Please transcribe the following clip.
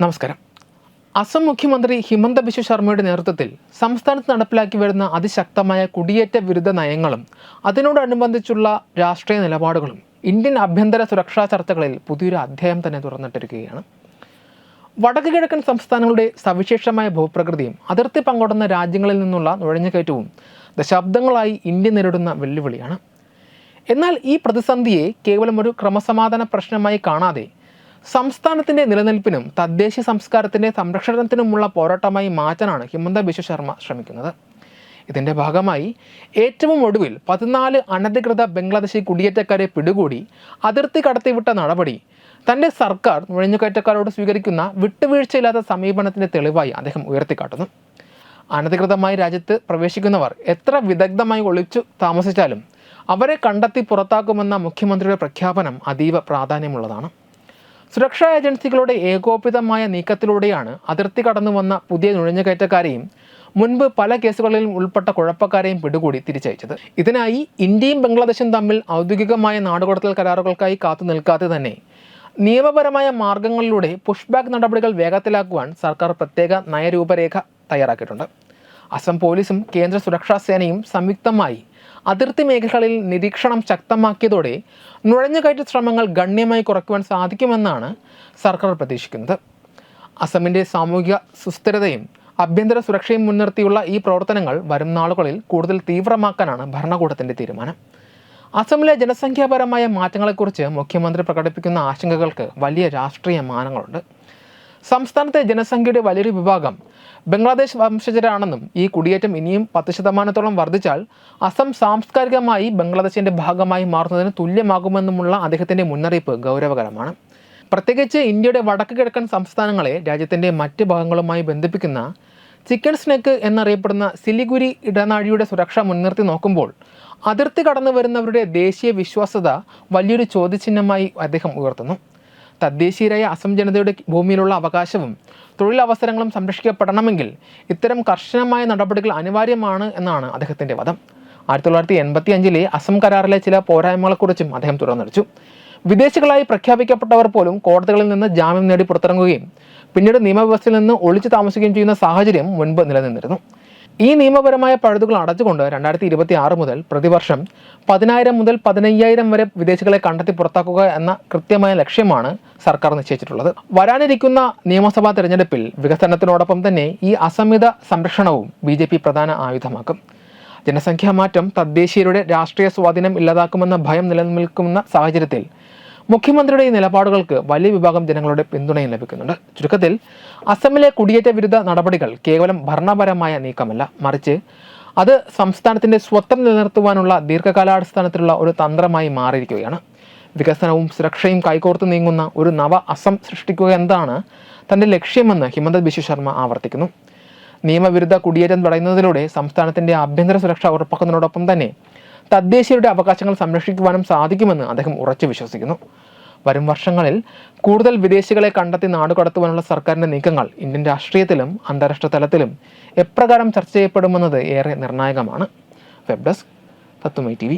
നമസ്കാരം. അസം മുഖ്യമന്ത്രി ഹിമന്ത ബിശ്വ ശർമ്മയുടെ നേതൃത്വത്തിൽ സംസ്ഥാനത്ത് നടപ്പിലാക്കി വരുന്ന അതിശക്തമായ കുടിയേറ്റ വിരുദ്ധ നയങ്ങളും അതിനോടനുബന്ധിച്ചുള്ള രാഷ്ട്രീയ നിലപാടുകളും ഇന്ത്യൻ ആഭ്യന്തര സുരക്ഷാ ചർച്ചകളിൽ പുതിയൊരു അധ്യായം തന്നെ തുറന്നിട്ടിരിക്കുകയാണ്. വടക്ക് കിഴക്കൻ സംസ്ഥാനങ്ങളുടെ സവിശേഷമായ ഭൂപ്രകൃതിയും അതിർത്തി പങ്കിടുന്ന രാജ്യങ്ങളിൽ നിന്നുള്ള നുഴഞ്ഞുകയറ്റവും ദശാബ്ദങ്ങളായി ഇന്ത്യ നേരിടുന്ന വെല്ലുവിളിയാണ്. എന്നാൽ ഈ പ്രതിസന്ധിയെ കേവലം ഒരു ക്രമസമാധാന പ്രശ്നമായി കാണാതെ സംസ്ഥാനത്തിന്റെ നിലനിൽപ്പിനും തദ്ദേശീയ സംസ്കാരത്തിന്റെ സംരക്ഷണത്തിനുമുള്ള പോരാട്ടമായി മാറ്റാനാണ് ഹിമന്ത ബിശ്വ ശർമ്മ ശ്രമിക്കുന്നത്. ഇതിന്റെ ഭാഗമായി ഏറ്റവും ഒടുവിൽ പതിനാല് അനധികൃത ബംഗ്ലാദേശി കുടിയേറ്റക്കാരെ പിടികൂടി അതിർത്തി കടത്തിവിട്ട നടപടി തന്റെ സർക്കാർ നുഴഞ്ഞുകയറ്റക്കാരോട് സ്വീകരിക്കുന്ന വിട്ടുവീഴ്ചയില്ലാത്ത സമീപനത്തിന്റെ തെളിവായി അദ്ദേഹം ഉയർത്തിക്കാട്ടുന്നു. അനധികൃതമായി രാജ്യത്ത് പ്രവേശിക്കുന്നവർ എത്ര വിദഗ്ധമായി ഒളിച്ചു താമസിച്ചാലും അവരെ കണ്ടെത്തി പുറത്താക്കുമെന്ന മുഖ്യമന്ത്രിയുടെ പ്രഖ്യാപനം അതീവ പ്രാധാന്യമുള്ളതാണ്. സുരക്ഷാ ഏജൻസികളുടെ ഏകോപിതമായ നീക്കത്തിലൂടെയാണ് അതിർത്തി കടന്നു വന്ന പുതിയ നുഴഞ്ഞുകയറ്റക്കാരെയും മുൻപ് പല കേസുകളിലും ഉൾപ്പെട്ട കുഴപ്പക്കാരെയും പിടികൂടി തിരിച്ചയച്ചത്. ഇതിനായി ഇന്ത്യയും ബംഗ്ലാദേശും തമ്മിൽ ഔദ്യോഗികമായ നാടുകടത്തൽ കരാറുകൾക്കായി കാത്തു നിൽക്കാതെ തന്നെ നിയമപരമായ മാർഗങ്ങളിലൂടെ പുഷ്ബാക്ക് നടപടികൾ വേഗത്തിലാക്കുവാൻ സർക്കാർ പ്രത്യേക നയരൂപരേഖ തയ്യാറാക്കിയിട്ടുണ്ട്. അസം പോലീസും കേന്ദ്ര സുരക്ഷാ സേനയും സംയുക്തമായി അതിർത്തി മേഖലകളിൽ നിരീക്ഷണം ശക്തമാക്കിയതോടെ നുഴഞ്ഞുകയറ്റ ശ്രമങ്ങൾ ഗണ്യമായി കുറയ്ക്കുവാൻ സാധിക്കുമെന്നാണ് സർക്കാർ പ്രതീക്ഷിക്കുന്നത്. അസമിന്റെ സാമൂഹിക സുസ്ഥിരതയും ആഭ്യന്തര സുരക്ഷയും മുൻനിർത്തിയുള്ള ഈ പ്രവർത്തനങ്ങൾ വരും നാളുകളിൽ കൂടുതൽ തീവ്രമാക്കാനാണ് ഭരണകൂടത്തിന്റെ തീരുമാനം. അസമിലെ ജനസംഖ്യാപരമായ മാറ്റങ്ങളെക്കുറിച്ച് മുഖ്യമന്ത്രി പ്രകടിപ്പിക്കുന്ന ആശങ്കകൾക്ക് വലിയ രാഷ്ട്രീയ മാനങ്ങളുണ്ട്. സംസ്ഥാനത്തെ ജനസംഖ്യയുടെ വലിയൊരു വിഭാഗം ബംഗ്ലാദേശ് വംശജരാണെന്നും ഈ കുടിയേറ്റം ഇനിയും പത്ത് ശതമാനത്തോളം വർദ്ധിച്ചാൽ അസം സാംസ്കാരികമായി ബംഗ്ലാദേശിന്റെ ഭാഗമായി മാറുന്നതിന് തുല്യമാകുമെന്നുമുള്ള അദ്ദേഹത്തിന്റെ മുന്നറിയിപ്പ് ഗൗരവകരമാണ്. പ്രത്യേകിച്ച് ഇന്ത്യയുടെ വടക്ക് കിഴക്കൻ സംസ്ഥാനങ്ങളെ രാജ്യത്തിന്റെ മറ്റ് ഭാഗങ്ങളുമായി ബന്ധിപ്പിക്കുന്ന ചിക്കൻ സ്നെക്ക് എന്നറിയപ്പെടുന്ന സിലിഗുരി ഇടനാഴിയുടെ സുരക്ഷ മുൻനിർത്തി നോക്കുമ്പോൾ അതിർത്തി കടന്നു വരുന്നവരുടെ ദേശീയ വിശ്വാസത വലിയൊരു ചോദ്യചിഹ്നമായി അദ്ദേഹം ഉയർത്തുന്നു. തദ്ദേശീയരായ അസം ജനതയുടെ ഭൂമിയിലുള്ള അവകാശവും തൊഴിലവസരങ്ങളും സംരക്ഷിക്കപ്പെടണമെങ്കിൽ ഇത്തരം കർശനമായ നടപടികൾ അനിവാര്യമാണ് എന്നാണ് അദ്ദേഹത്തിന്റെ വാദം ആയിരത്തി തൊള്ളായിരത്തി എൺപത്തി അഞ്ചിലെ അസം കരാറിലെ ചില പോരായ്മകളെക്കുറിച്ചും അദ്ദേഹം തുറന്നടിച്ചു. വിദേശികളായി പ്രഖ്യാപിക്കപ്പെട്ടവർ പോലും കോടതികളിൽ നിന്ന് ജാമ്യം നേടി പുറത്തിറങ്ങുകയും പിന്നീട് നിയമവ്യവസ്ഥയിൽ നിന്ന് ഒളിച്ചു താമസിക്കുകയും ചെയ്യുന്ന സാഹചര്യം മുൻപ് നിലനിന്നിരുന്നു. ഈ നിയമപരമായ പഴുതുകൾ അടച്ചുകൊണ്ട് രണ്ടായിരത്തി ഇരുപത്തി ആറ് മുതൽ പ്രതിവർഷം പതിനായിരം മുതൽ പതിനയ്യായിരം വരെ വിദേശികളെ കണ്ടെത്തി പുറത്താക്കുക എന്ന കൃത്യമായ ലക്ഷ്യമാണ് സർക്കാർ നിശ്ചയിച്ചിട്ടുള്ളത്. വരാനിരിക്കുന്ന നിയമസഭാ തെരഞ്ഞെടുപ്പിൽ വികസനത്തിനോടൊപ്പം തന്നെ ഈ അസമിത സംരക്ഷണവും ബി പ്രധാന ആയുധമാക്കും. ജനസംഖ്യാ മാറ്റം തദ്ദേശീയരുടെ രാഷ്ട്രീയ സ്വാധീനം ഇല്ലാതാക്കുമെന്ന ഭയം നിലനിൽക്കുന്ന സാഹചര്യത്തിൽ മുഖ്യമന്ത്രിയുടെ ഈ നിലപാടുകൾക്ക് വലിയ വിഭാഗം ജനങ്ങളുടെ പിന്തുണയും ലഭിക്കുന്നുണ്ട്. ചുരുക്കത്തിൽ അസമിലെ കുടിയേറ്റ വിരുദ്ധ നടപടികൾ കേവലം ഭരണപരമായ നീക്കമല്ല. മറിച്ച് അത് സംസ്ഥാനത്തിന്റെ സ്വത്വം നിലനിർത്തുവാനുള്ള ദീർഘകാലാടിസ്ഥാനത്തിലുള്ള ഒരു തന്ത്രമായി മാറിയിരിക്കുകയാണ്. വികസനവും സുരക്ഷയും കൈകോർത്ത് നീങ്ങുന്ന ഒരു നവ അസം സൃഷ്ടിക്കുക എന്താണ് തന്റെ ലക്ഷ്യമെന്ന് ഹിമന്ത ബിശ്വ ശർമ്മ ആവർത്തിക്കുന്നു. നിയമവിരുദ്ധ കുടിയേറ്റം തടയുന്നതിലൂടെ സംസ്ഥാനത്തിന്റെ ആഭ്യന്തര സുരക്ഷ ഉറപ്പാക്കുന്നതിനോടൊപ്പം തന്നെ തദ്ദേശീയരുടെ അവകാശങ്ങൾ സംരക്ഷിക്കുവാനും സാധിക്കുമെന്ന് അദ്ദേഹം ഉറച്ചു വിശ്വസിക്കുന്നു. വരും വർഷങ്ങളിൽ കൂടുതൽ വിദേശികളെ കണ്ടെത്തി നാടുകടത്തുവാനുള്ള സർക്കാരിന്റെ നീക്കങ്ങൾ ഇന്ത്യൻ രാഷ്ട്രീയത്തിലും അന്താരാഷ്ട്ര തലത്തിലും എപ്രകാരം ചർച്ച ചെയ്യപ്പെടുമെന്നത് ഏറെ നിർണായകമാണ്. വെബ് ഡെസ്ക് തത്തുമൈ ടി